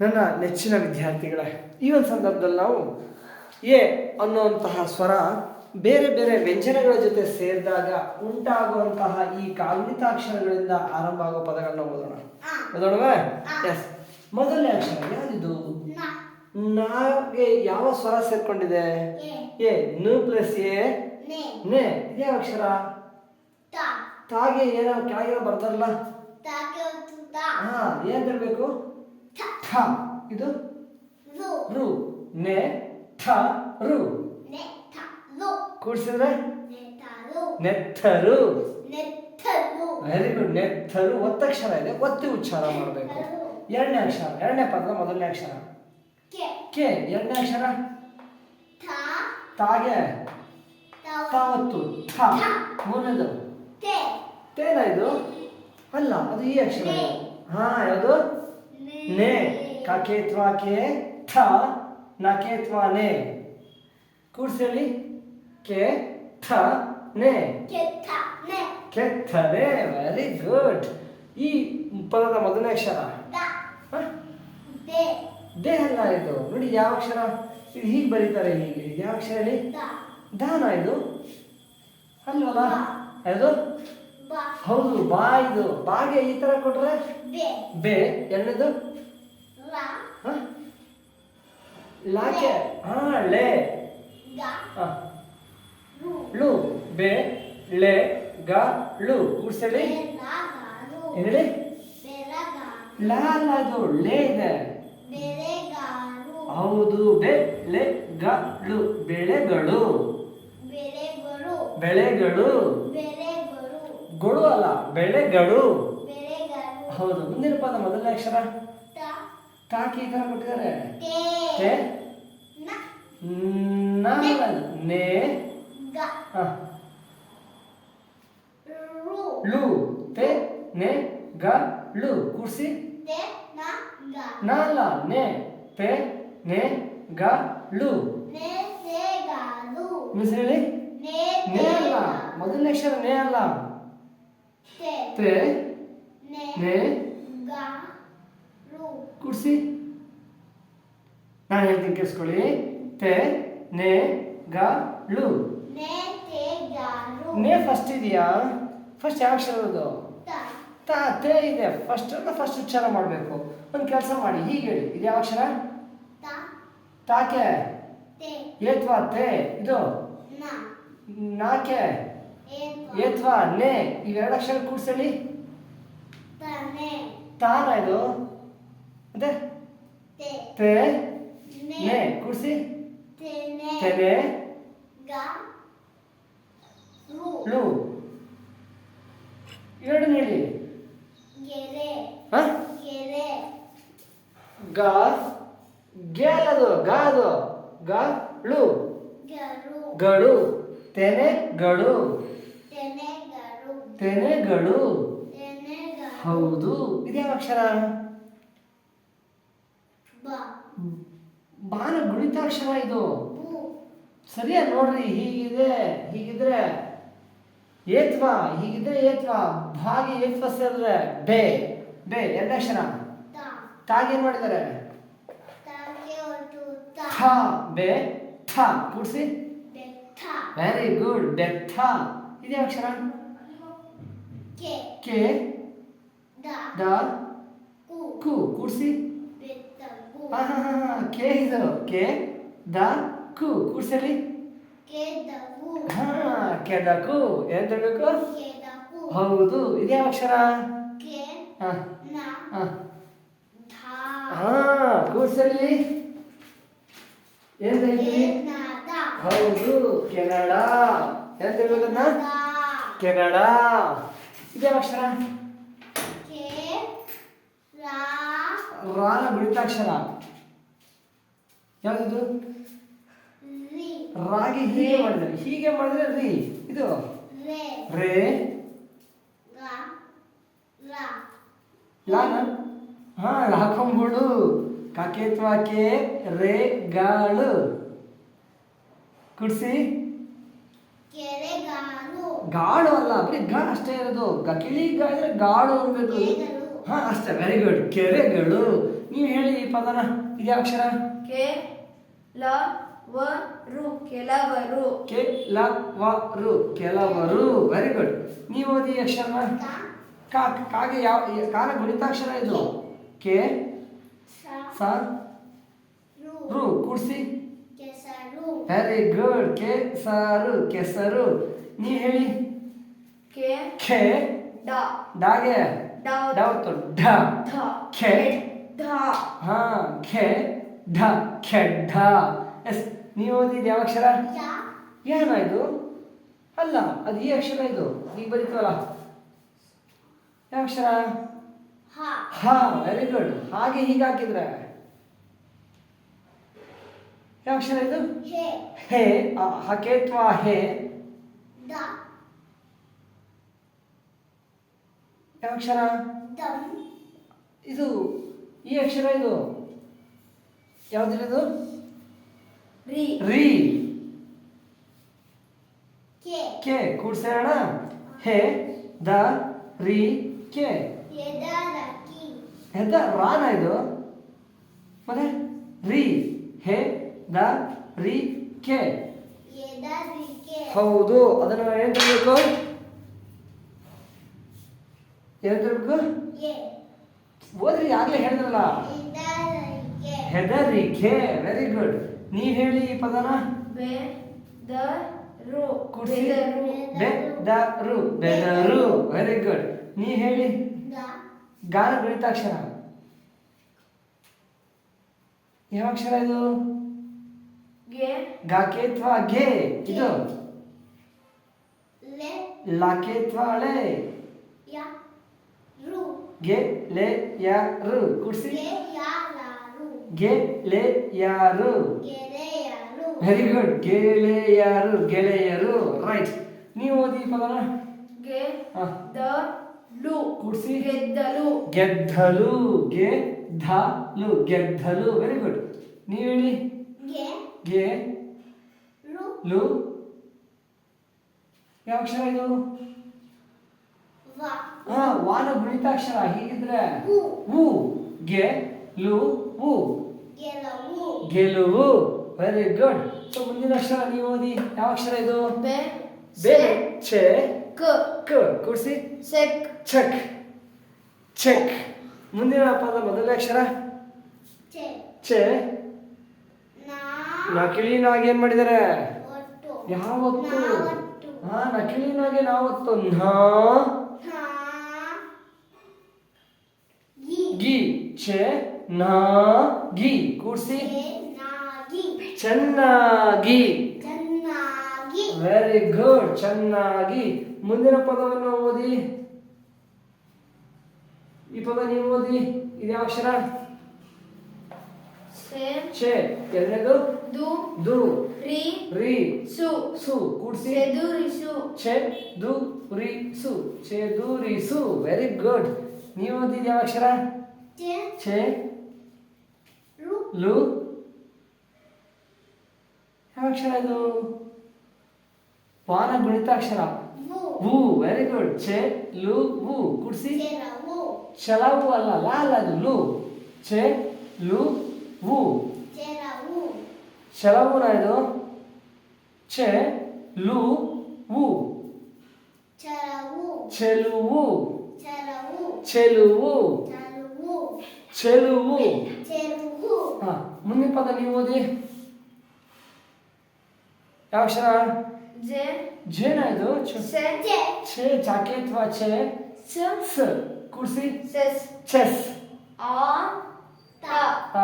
ನನ್ನ ನೆಚ್ಚಿನ ವಿದ್ಯಾರ್ಥಿಗಳೇ ಈ ಒಂದು ಸಂದರ್ಭದಲ್ಲಿ ನಾವು ಎ ಅನ್ನುವಂತಹ ಸ್ವರ ಬೇರೆ ಬೇರೆ ವ್ಯಂಜನಗಳ ಜೊತೆ ಸೇರಿದಾಗ ಉಂಟಾಗುವಂತಹ ಈ ಕಾಗುಣಿತಾಕ್ಷರಗಳಿಂದ ಆರಂಭ ಆಗುವ ಪದಗಳನ್ನ ಓದೋಣ. ಓದೋಣವೇ? ಎಸ್ ಮೊದಲನೇ ಅಕ್ಷರ ಯಾವ್ದಿದು? ನಾಗೆ ಯಾವ ಸ್ವರ ಸೇರ್ಕೊಂಡಿದೆ? ಎ. ನು ಪ್ಲಸ್ ಎ. ನೆ. ಇದೇ ಅಕ್ಷರ? ತಾಗೆ ಏನೋ ಕೆಳಗೆ ಬರ್ತಾರಲ್ಲ? ಹಾ ಏನ್ ಬರಬೇಕು ಠ ಇದು? ರು. ನೆ ಠ ರು. ಕೂಡ್ಸಿದ್ರೆ? ನೆತ್ತರು. Very good ನೆತ್ತರು. ಒತ್ತಕ್ಷರ ಇದೆ. ಒತ್ತಿ ಉಚ್ಚಾರ ಮಾಡಬೇಕು. ಎರಡನೇ ಅಕ್ಷರ. ಎರಡನೇ ಪದ ಮೊದಲನೇ ಅಕ್ಷರ. ಕೆ. ಎರಡನೇ ಅಕ್ಷರ? ತಾಗೆ. ತಾವತ್ತು. ಥ. ಮೂರನೇದು. ತೇನ ಇದು? ಅಲ್ಲ ಅದು ಈ ಅಕ್ಷರ. ಹಾ ಯಾವುದು? ನೆ ಕಕೇತ್ವಾ ಕೆ ಥ ನಕೇತ್ವಾ ನೆ ಕೂಡ್ಸೇಳಿ ಕೆ ಥ ನೆ ಕೆತ್ತನೆ ವೆರಿ ಗುಡ್ ಈ ಪದದ ಮೊದಲನೇ ಅಕ್ಷರ? ದೇ. ಅಲ್ಲ ಇದು. ನೋಡಿ ಯಾವ ಅಕ್ಷರ? ಇದು ಹೀಗೆ ಬರೀತಾರೆ ಹೀಗೆ. ಯಾವ ಅಕ್ಷರ ಹೇಳಿ? ದಾನ ಇದು. ಅಲ್ವಲ್ಲ? ಅದು ಹೌದು ಬಾ ಇದು ಬಾಗೆ ಈ ತರ ಕೊಟ್ರೆ? ಬೇ. ಎರಡನೇದು? ಹ? ಲಾಕೆ. ಹಾ ಲೇ. ಹ. ಲು ಬೆ ಲೆ ಗ ಲು ಕೂಡ್ಸಲಿ ಏನೇಳಿ? ಹೇಳಿ ಲಾ ಅಲ್ಲ ಇದು. ಲೇ ಇದೆ ಹೌದು. ಬೆ ಲೆ ಗ ಲು ಬೆಳೆಗಳು. ಬೆಳೆಗಳು. ಗೊಳು ಅಲ್ಲ ಬೆಳೆಗಳು ಹೌದು ಮುಂದಿನ ಪದ ಮೊದಲನೇ ಅಕ್ಷರ? ಕಾಕಿ ಈ ತರ ಕೊಟ್ಟಿದ್ದಾರೆ. ನ. ಲು ತೆ ನೆ ಗ ಲು ಕೂಡ್ಸಿ. ನ ಅಲ್ಲ ನೆ. ಪೆ ನೆ ಗ ಲು ಮಿಸ್ ಹೇಳಿ? ನೇ ಅಲ್ಲ ಮೊದಲನೇ ಅಕ್ಷರ ನೇ ಅಲ್ಲ. ತೆ ನೆ ಕೂಡ್ಸಿ ನಾನು ಹೇಳ್ತೀನಿ ಕೇಳಿಸ್ಕೊಳ್ಳಿ ತೆ ನೆ ಗ ಲು ನೇ ಫಸ್ಟ್ ಇದೆಯಾ? ಫಸ್ಟ್ ಯಾವ ಅಕ್ಷರ ಇರೋದು? ತಾ. ತೇ ಇದೆ. ಫಸ್ಟ್ ಅಂತ ಫಸ್ಟ್ ಉಚ್ಚಾರ ಮಾಡಬೇಕು. ಒಂದು ಕೆಲಸ ಮಾಡಿ ಹೀಗೆ ಹೇಳಿ. ಇದು ಯಾವ ಅಕ್ಷರ? ತಾಕೆ. ಏತ್ವಾ ತೇ. ಇದು? ನಾಕೆ. ಏತ್ವಾ? ನೇ ಇವೆರಡು ಅಕ್ಷರ ಕೂಡ್ಸಲಿ. ತಾನ. ಇದು? ತೇ. ನೇ. ಕೂಡ್ಸಿ. ತೆನೆ. ಲು ಎರಡು ಹೇಳಿ. ಹ? ಗ. ಗೆ ಗಾ ಗ ಅದು? ಗ ಳು. ಗಳು ತೆನೆಗಳು ತೆನೆಗಳು. ಹೌದು. ಇದ್ಯಾವ ಅಕ್ಷರ? ಬಾನ ಗುಣಿತಾಕ್ಷರ ಇದು. ಸರಿಯಾ ನೋಡ್ರಿ ಹೀಗಿದೆ ಹೀಗಿದ್ರೆ ಏತ್ವಾ ಹೀಗಿದ್ರೆ ಏತ್ವಾ ಭಾಗಿ ಏತ್ವ ಸೇರಿದ್ರೆ ಬೇ ಬೇ ಎರಡಕ್ಷರ ಅಕ್ಷರ. ತಾಗಿ ಏನ್ ಮಾಡಿದ್ದಾರೆ? ಥ ಬೇ ಥ ಕೂಡ್ಸಿ. ವೆರಿ ಗುಡ್ ಬೆತ್ತ ಇದೇ ಅಕ್ಷರ? ಕೆ. ದ. ಕು. ಕೂಡಿಸಿ. ಹಾಂ ಹಾ ಹಾ ಹಾ. ಕೆ ಇದು ಕೆ ದ ಕು. ಕೂಡ್ಸಲಿ. ಹಾಂ ಕೆದಕು ಏನ್ ತರಬೇಕು? ಹೌದು. ಇದ್ಯಾವ ಅಕ್ಷರ? ಹಾ. ಹಾ. ಹಾಂ ಕೂಡ್ಸಲಿ. ಏನ್ ಹೌದು. ಕೆನಡಾ. ಏನ್ ತಿಳ್ಬೇಕನ್ನ ಕೆನಡಾ. ಇದೇ ಅಕ್ಷರ. ರಾನ ಬಿಳಿತಾಕ್ಷರ ಯಾವ್ದು ರಾಗಿ ಹೀಗೆ ಮಾಡಿದ್ರೆ ಹೀಗೆ ಮಾಡಿದ್ರೆ ರೀ. ಇದು? ರೇ. ಲಾನ ಹಾ ಕಾಕೆ ಕಾಕೇತ್ವಾಕೆ ರೇ ಗಾಳು ಕುಡ್ಸಿ ಗಾಳು ಅಲ್ಲ ಬರೀ ಗ ಅಷ್ಟೇ ಇರೋದು. ಗ ಕಿಳಿ ಗಾಳಿದ್ರೆ ಗಾಳು ಅನ್ಬೇಕು. ಹಾ ಅಷ್ಟೇ ವೆರಿ ಗುಡ್ ಕೆರೆಗಳು. ನೀವು ಹೇಳಿ ಈ ಪದನ ಇದು ಅಕ್ಷರ? ಕೆ ಲ ವ ರು ಕೆಲವರು. ಕೆ ಲ ವ ರು ಕೆಲವರು. ವೆರಿ ಗುಡ್ ನೀವು ಓದಿ ಅಕ್ಷರ ಅಕ್ಷರನ? ಕಾ. ಕಾಗೆ ಯಾವ ಕಾಲ ಗುಣಿತಾಕ್ಷರ ಇದು? ಕೆ ಸ ರು. ಕೂಡಿಸಿ. ವೆರಿ ಗುಡ್ ಕೆ ಸರು ಕೆಸರು. ನೀ ಹೇಳಿ ಕೆ? ಖೆ ಡ ಡಾಗೆ ಡ. ಡಾವತ್ತು ಢ. ಖೆ? ಢ ಹಾ ಖೆ? ಢ. ಖೆಡ್ಡ ಎಸ್ ನೀ ಓದಿದ ಯಾವ ಅಕ್ಷರ? ಏನ ಇದು? ಅಲ್ಲ ಅದು ಈ ಅಕ್ಷರ ಇದು. ಈಗ ಬರೀತವಲ್ಲ? ಯಾವ ಅಕ್ಷರ? ಹಾ. ವೆರಿ ಗುಡ್ ಹಾಗೆ ಹೀಗೆ ಹಾಕಿದ್ರೆ. ಯಾವ ಅಕ್ಷರ ಇದು? ಹೇ. ಆ, ಹಕೆ ಅಥವಾ ಹೇ. ಯಾವ ಅಕ್ಷರ? ಇದು ಈ ಅಕ್ಷರ ಇದು. ಯಾವ್ದಿರೋದು ರಿ. ರೀ. ಕೆ. ಕೂಡ್ಸೋಣ ಹೇ ದ ರೀ ಕೆ. ಹೆದ ರಾನ ಇದು. ಮತ್ತೆ ರಿ ಹೇ ದ ರಿ ಕೆ. ಹೌದು. ಅದನ್ನು ಏನ್ ತರಬೇಕು? ಏನ್ ತರಬೇಕು ಓದ್ರಿ ಆಗ್ಲೇ ಹೇಳಿದ್ರಲ್ಲ? ಹೆದರಿಕೆ. ವೆರಿ ಗುಡ್ ನೀವ್ ಹೇಳಿ ಈ ಪದನ? ಬೆ ದ ರು ಕೂಡ್ಸಿ. ಬೆದರು. ಬೆದರು ವೆರಿ ಗುಡ್ ನೀ ಹೇಳಿ? ಗಾನ ಗಣಿತಾಕ್ಷರ ಯಾವ ಅಕ್ಷರ ಇದು? ಗೆ. ಗಾಕೆ ಅಥವಾ ಗೆ. ಇದು? ಲಾಕೆ ಅಥವಾ ಅಳೆ ಗೆ ಲೆ ಯಾರು ಕೂಡ್ಸಿ. ಗೆ ಲೆ ಯಾರು ವೆರಿ ಗುಡ್ ಗೆಳೆಯರು ಗೆಳೆಯರು. ರೈಟ್ ನೀವು ಓದಿ ಪದನ? ಗೆ ಹಾ. ದ ಲು. ಕೂಡ್ಸಿ. ಗೆದ್ದಲು. ಗೆದ್ದಲು ಗೆದ್ದಲು ಗೆದ್ದಲು. ವೆರಿ ಗುಡ್ ನೀವು ಹೇಳಿ. ಗೆ ಲು. ಯಾವ ಅಕ್ಷರ ಇದು? ಹಾ ವಾನ ಗುಣಿತಾಕ್ಷರ ಹೀಗಿದ್ರೆ ಉ ಗೆ ಲು ಉ ಗೆಲುವು. ವೆರಿ ಗುಡ್ ಸೊ ಮುಂದಿನ ಅಕ್ಷರ ನೀವು ಓದಿ. ಯಾವ ಅಕ್ಷರ ಇದು? ಬೆ ಬೆ ಸೆ ಕ. ಕ. ಕೂಡಿಸಿ. ಚೆಕ್ ಚೆಕ್ ಮುಂದಿನ ಪದ ಮೊದಲ ಅಕ್ಷರ? ಛೆ. ನಕಿಲಿನಾಗಿ ಏನ್ ಮಾಡಿದ್ದಾರೆ ಯಾವತ್ತು? ಹಾ ನಕಿಲಿನಾಗೆ ನಾವತ್ತು. ನಾ ಗಿ ಚೆ ನಾ ಗಿ. ಕೂಡಿಸಿ. ಚೆನ್ನಾಗಿ. ವೆರಿ ಗುಡ್ ಚೆನ್ನಾಗಿ. ಮುಂದಿನ ಪದವನ್ನು ಓದಿ. ಈ ಪದ ನೀವು ಓದಿ. ಇದು ಯಾವ ಅಕ್ಷರ? ಛೆ. ಎರಡನೇದು? ದು. ದು. ರಿ. ರಿ. ಸು. ಸು. ಕೂಡಿಸಿ. ಸು ಛೆ ದು ರಿ ಸು. ಛೆ ದು ರಿ ಸು ವೆರಿ ಗುಡ್ ನೀವು ಓದಿದ ಯಾವ ಅಕ್ಷರ? ಛೆ ಲು ಯಾವ ಅಕ್ಷರ ಇದು? ವಾನ ಗುಣಿತಾಕ್ಷರ. ವು. ವೆರಿ ಗುಡ್ ಛೆ ಲು ವು. ಕೂಡಿಸಿ. ಚಲವು ಅಲ್ಲ ಲಾ ಅಲ್ಲ ಅದು ಲು. ಛೆ ಲು ವು. ಛಲವುನ ಇದು? ಛೆ ಲು ವು. ಚೆಲುವು ಚೆಲುವು ಚೆಲುವು. ಹಾ ಮುಂದಿನ ಪದ ನೀವು ಓದಿ. ಯಾವ ಅಕ್ಷರ? ಜೆ. ಜೇನ ಇದು? ಛ- ಚಾಕೆ ಅಥವಾ ಛೆ? ಸ. ಸ. ಕೂಡಿಸಿ. ಸೆಸ್ ಚೆಸ್ ಆಟ.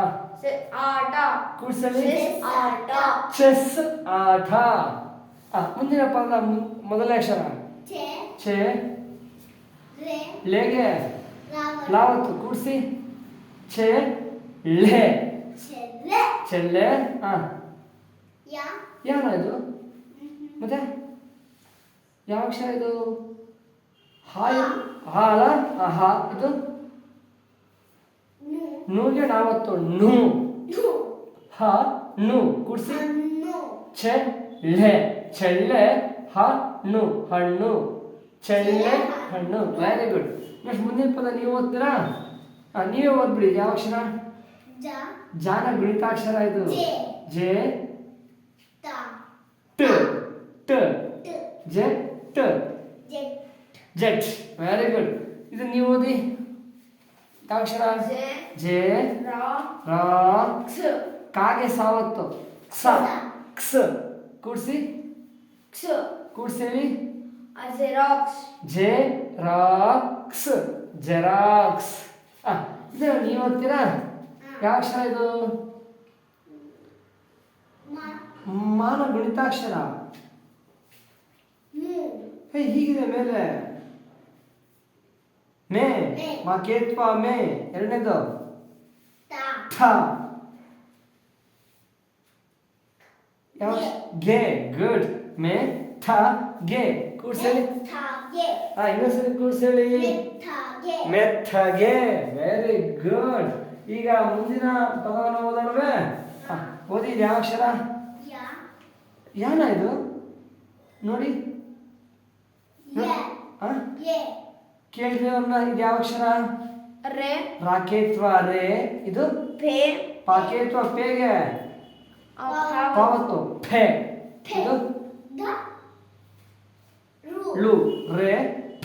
ಕುರ್ಸಲಿ ಚೆಸ್ ಆಟ. ಮುಂದಿನ ಪದ ಮೊದಲನೇ ಅಕ್ಷರ. ಛೆ. ಲೆಗೆ. ಲಾವತ್ತು ಕೂಡಿಸಿ. ಛೆ ಲೆ ಚೆಲ್ಲೆ ಹಾ. ಯಾನ ಇದು ಮತ್ತೆ? ಯಾವ ಅಕ್ಷರ ಇದು? ಹಾಯ್ ಹಾಲ ಆ, ಹಾ ಇದು ನೂಗೆ ನಾವತ್ತು ನು. ಹ ನು. ಕುಡ್ಸಿ. ಚೆಳ್ಳೆ ಹ ನು. ಹಣ್ಣು. ಚೆಲ್ಲೆ ಹಣ್ಣು. ವೆರಿ ಗುಡ್ ನೆಕ್ಸ್ಟ್ ಮುಂದಿನ ಪದ ನೀವು ಓದ್ತೀರಾ? ಹಾಂ ನೀವೇ ಓದ್ಬಿಡಿ ಯಾವ ಅಕ್ಷರ? ಜ. ಜಾನ ಗುಣಿತಾಕ್ಷರ ಇದು. ಜೆ. ಜೆ. ತ ಟ. ಟ. ಟ. ಜೆ. ಟ. Jet jet. ವೆರಿ ಗುಡ್ ಇದು ನೀವು ಓದಿ. ಯಾವಕ್ಷರ ಜೆ. ಜೆ. ರ. ಕಾಗೆ ಸಾವತ್ತು. ಕ್ಸ ಕ್ಸ್ ಕೂಡ್ಸಿ. ಕ್ಸ ಕೂಡ್ಸಿ ಹೇಳಿ ಜೆರಾಕ್ಸ್. J racks xerox. ಆ, ಇದು ನೀವು ಓದ್ತೀರಾ? ಅಕ್ಷರ ಇದು? ಮಾನ ಗಣಿತಾಕ್ಷರ. ಹೇ ಹೀಗಿದೆ ಮೇಲೆ. ಮೇ ಮಾ ಕೇತ್ವ ಮೇ ಎರಡನೇದು. ಯಾವ ಗೆ ಗುಡ್ ಮೇ ಥ ಗೆ ಕೂಡ್ಸೇಳಿ ಹಾ ಇನ್ನೊಂದ್ಸರಿ ಕೂಡ್ಸೇಳಿ ಮೆತ್ತಗೆ. ವೆರಿ ಗುಡ್ ಈಗ ಮುಂದಿನ ಪದವನ್ನು ಓದೋಣವೇ? ಓದಿ ಇದು ಯಾವ ಅಕ್ಷರ? ಯ. ಯಾನ ಇದು? ನೋಡಿ. ಯ. ಹಾ? ಯ. ಕೇಳಿದ್ವಿ ಅವ್ರನ್ನ ಇದು ಯಾವ ಅಕ್ಷರ? ರೆ. ರಾಕೇತ್ವ ರೇ. ಇದು? ಪೇ. ಪಾಕೇತ್ವ ಪೇಗೆ. ಪಾವತ್ತು. ಫೇ ಇದು? ಳು ರೆ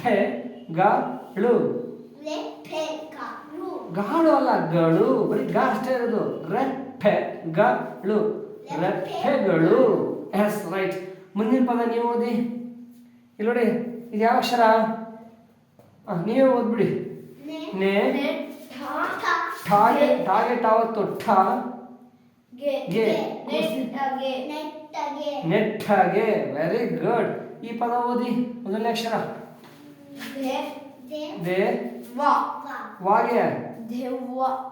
ಫೆ ಗ ಳು ಗಾಳು ಅಲ್ಲ ಗಳು. ಬರೀ ಗಾ ಅಷ್ಟೇ ಇರೋದು. ರೆ ಫೆ ಗ ಳು ರೆಫೆಗಳು ಎಸ್ ರೈಟ್ ಮುಂದಿನ ಪದ ನೀವು ಓದಿ. ಇಲ್ಲಿ ನೋಡಿ ಇದು ಯಾವ ಅಕ್ಷರ? ನೀವೇ ಓದ್ಬಿಡಿ. ನೆ ಠಾಗೆ ಠಾಗೆ ಟಾವತ್ತು ಠ. ಗೆ ನೆಟ್ಟಾಗೆ. ವೆರಿ ಗುಡ್ ಈ ಪದ ಓದಿ ಮೊದಲನೇ ಅಕ್ಷರ. ದೆ ವಾಗೆ.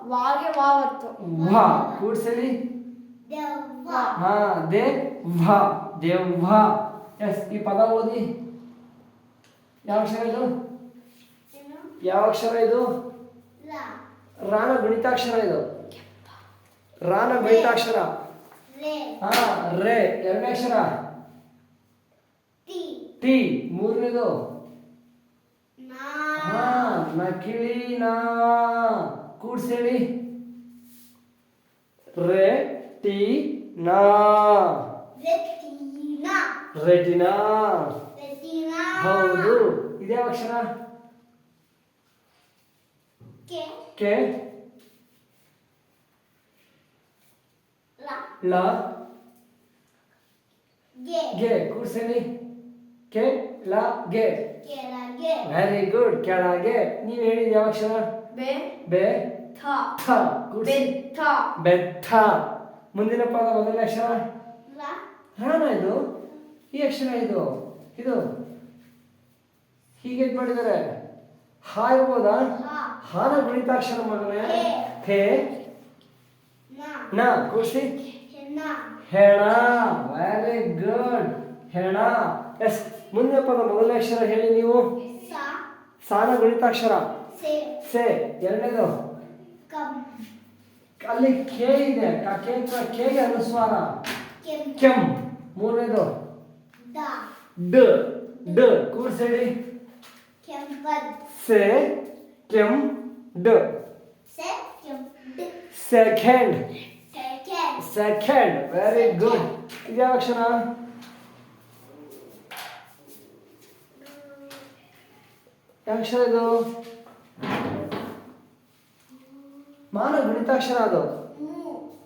ವಾಗೆ ವಾವತ್ತು. ವ. ಕೂಡ್ಸಲಿ ಹಾ ದೇ ವ. ದೇವ್ವ ಎಸ್ ಈ ಪದ ಓದಿ. ಯಾವ ಅಕ್ಷರ ಇದು? ಯಾವ ಅಕ್ಷರ ಇದು? ರಾಣ ಗಣಿತಾಕ್ಷರ ಇದು. ರಾಣ ಗಣಿತಾಕ್ಷರ. ಹಾ ರೇ. ಎರಡನೇ ಅಕ್ಷರ. ಟಿ ಮೂರನೇದು? ಹಾ ನಕಿಳಿ ನಾ ಕೂಡ್ಸೇಳಿ. ರೇ ಟಿ ನಾ. ರೆಟಿನಾ. ಹೌದು. ಇದೇ ಅಕ್ಷರ? ಕೆ. ಕೆ. ಲ. ಲ. ಗೆ. ಗೆ ಕೂಡ್ಸೇಳಿ. ಕೆ ಲ ಗೆ ಕೆಳಗೆ. ವೆರಿ ಗುಡ್ ಕೆಳಗೆ. ನೀವು ಹೇಳಿದ ಯಾವ ಅಕ್ಷರ? ಬೆ. ಬೆ. ಥ. ಥ. ಬೆಟ್ಟ ಬೆತ್ತ ಮುಂದಿನ ಪದ ಮೊದಲ ಅಕ್ಷರ? ರಾಣ ಇದು? ಈ ಅಕ್ಷರ ಇದು? ಇದು? ಹೀಗೆ ಮಾಡಿದರೆ. ಮಾಡಿದ್ದಾರೆ ಹಾ. ಇರ್ಬೋದಾ ಹಾನ ಗುಣಿತಾಕ್ಷರ ಮಗನೇ ಹೇ. ನಾ. ಹೆಣ್ಣ ಹೆಣ ವೆರಿ ಗುಡ್ ಹೆಣ ಎಸ್. ಮುಂದಿನ ಪದ ಮೊದಲನೇ ಅಕ್ಷರ ಹೇಳಿ ನೀವು? ಸಾಲ ಗುಣಿತಾಕ್ಷರ. ಸೆ. ಎರಡನೇದು? ಅಲ್ಲಿ ಕೆ ಇದೆ. ಕ- ಕೆ ಅನುಸ್ವಾರ. ಕೆಂ. ಮೂರನೇದು? ಡ. ಡ. ಕೆಂಪದ್ ಸೆ. ಕೆಂ. ಡ. ಸೆಕೆಂಡ್. ಸೆಕೆಂಡ್. ವೆರಿ ಗುಡ್ ಇದ್ಯಾವ ಅಕ್ಷರ? ಯಾವ ಅಕ್ಷರ ಇದು ಮಾನ ಗಣಿತಾಕ್ಷರ ಅದು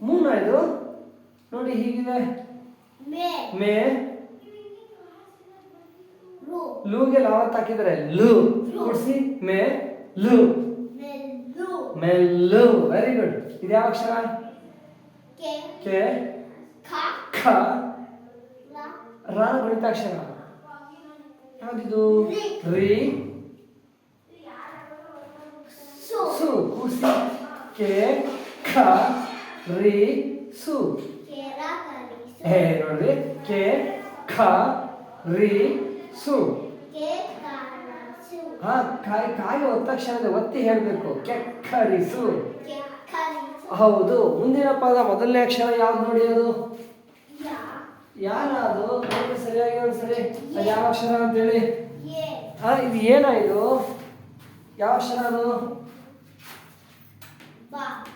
ಮೂನ ಇದು ನೋಡಿ ಹೀಗಿದೆ. ಮೆ. ರು ಲೂಗೆ ಲಾವತ್ ಹಾಕಿದ್ರೆ ಲು. ಕೂಡಿಸಿ. ಮೇ. ಲು. ಮೆಲ್ಲು ವೆರಿ ಗುಡ್ ಇದು ಯಾವ ಅಕ್ಷರ? ಕೆ. ಖ. ರಾನ ಗುಣಿತಾಕ್ಷರ. ಯಾವ್ದಿದು? ರಿ. ರೀ ಸು ಕುಸಿ ಕೂಸಿ ಕೆ ಖ ರಿ ಸು ಹೇ ನೋಡಿ ಕೆ ಖ ರಿ ಸು ಕೆ ಹಾ ಕಾಯಿ ಕಾಯಿ ಹೋದ ತಕ್ಷಣ ಒತ್ತಿ ಹೇಳಬೇಕು. ಕೆಕ್ಕರಿಸು ಕೆ ಹೌದು ಮುಂದಿನ ಪದ ಮೊದಲನೇ ಅಕ್ಷರ ಯಾವ್ದು ನೋಡಿ ಅದು? ಯಾರು ಅದು ಸರಿಯಾಗಿ ಒಂದ್ಸರಿ ಯಾವ ಅಕ್ಷರ ಅಂತೇಳಿ? ಹಾ ಇದು ಏನಾಯ್ತು ಇದು? ಯಾವ ಅಕ್ಷರ ಅದು?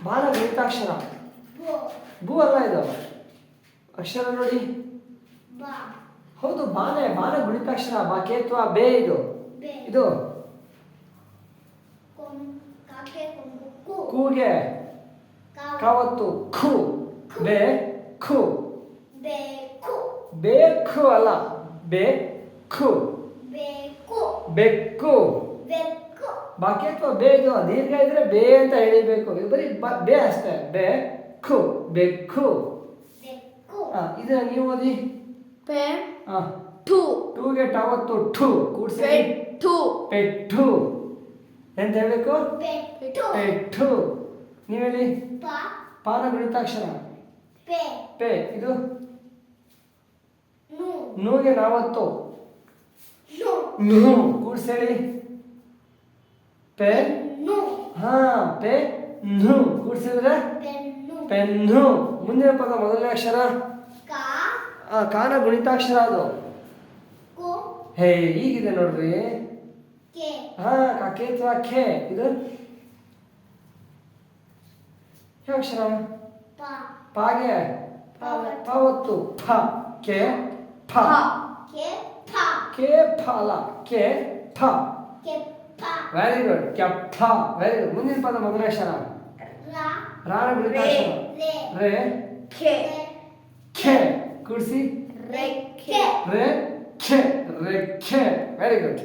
ಬಾಲ ಗುಣಿತಾಕ್ಷರ ಬೋ ಭೂ ಅಲ್ಲ ಇದು. ಅಕ್ಷರ ನೋಡಿ. ಹೌದು ಬಾನೆ ಬಾಲ ಗುಣಿತಾಕ್ಷರ ಬಾ ಕೇತ್ವ ಬೇ ಇದು. ಇದು. ಕೂಗೆ ಕಾವ ಕಾವತ್ತು ಖು ಬೇ ಖು ಬೇಕು ಖು ಅಲ್ಲ. ಬೇ ಖು ಬೇಕು ಬೆಕ್ಕು ಬೆಕ್ಕು. ಬಾಕಿ ಅಥವಾ ಬೇ ಇದು ದೀರ್ಘ ಇದ್ರೆ ಬೇ ಅಂತ ಹೇಳಬೇಕು ಇದು ಬರೀ ಬ- ಬೇ ಅಷ್ಟೇ. ಬೆಕ್ಕು ಬೆಕ್ಕು ಇದನ್ನ ನೀವು ಓದಿ. ಟು ಟೂಗೆ ಟಾವತ್ತು ಟು ಕೂಡಿಸಿ. ಪೆಟ್ಟು ಪೆಟ್ಟು ಎಂತ ಹೇಳಬೇಕು? ಪೆಟ್ಟು ನೀವು ಹೇಳಿ ಪಾನ ಗುಣಿತಾಕ್ಷರ. ಪೆ. ಇದು? ನೂಗೆ ನಾವತ್ತು ನು ಕೂಡ್ಸಿ ಹೇಳಿ. ಪೆ ಹಾ ಪೆ ನು. ಕೂಡ್ಸಿದ್ರೆ? ಪೆನ್ನು ಮುಂದಿನ ಪದ ಮೊದಲನೇ ಅಕ್ಷರ? ಕಾನ ಗುಣಿತಾಕ್ಷರ ಅದು. ಹೇ ಈಗಿದೆ ನೋಡ್ರಿ. ಹಾ ಕೆ ಅಥವಾ ಖೆ. ಇದು? ಯಾವ ಅಕ್ಷರ? ಪ. ಪಾಗೆ? ಪಾವತ್ತು. ಫ ಕೆ ಫ ಕೆ ಫಲ ಕೆ ಫ ವೆರಿ ಗುಡ್ ಕೆಪ್ಪ ವೆರಿ ಗುಡ್ ಮುಂದಿನ ಪದ ಮಧುರೇಶ್ವರ ರಾಣ ಗುಣಿತಾಕ್ಷರ ರೇ ಖೆ ಕೂಡಿಸಿ. ರೇ ಖೆ. ರೆಕ್ಕೆ ವೆರಿ ಗುಡ್